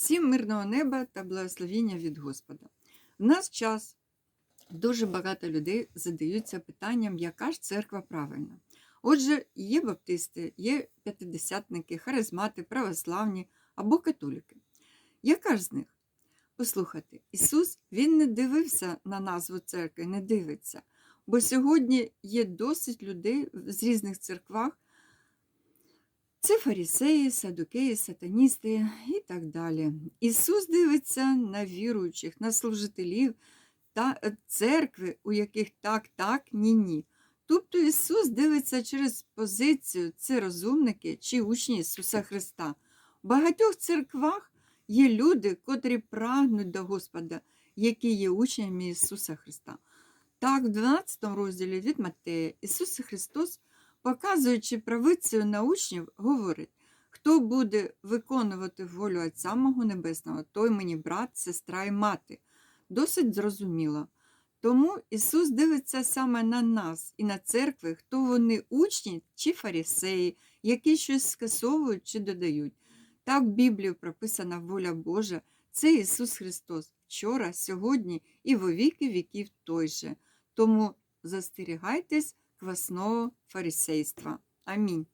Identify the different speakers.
Speaker 1: Всім мирного неба та благословіння від Господа. В нас час дуже багато людей задаються питанням, яка ж церква правильна. Отже, є баптисти, є п'ятидесятники, харизмати, православні або католики. Яка ж з них? Послухайте, Ісус Він не дивився на назву церкви, не дивиться. Бо сьогодні є досить людей з різних церквах. Це фарісеї, садукеї, сатаністи і так далі. Ісус дивиться на віруючих, на служителів та церкви, у яких так, так, ні, ні. Тобто Ісус дивиться через позицію, це розумники чи учні Ісуса Христа. В багатьох церквах є люди, котрі прагнуть до Господа, які є учнями Ісуса Христа. Так, в 12 розділі від Матея Ісус Христос показуючи правицею на учнів, говорить, хто буде виконувати волю Отця мого Небесного, той мені брат, сестра і мати. Досить зрозуміло. Тому Ісус дивиться саме на нас і на церкви, хто вони учні чи фарісеї, які щось скасовують чи додають. Так в Біблії прописана воля Божа, це Ісус Христос вчора, сьогодні і во віки віків той же. Тому застерігайтесь квасного фарисейства. Амінь.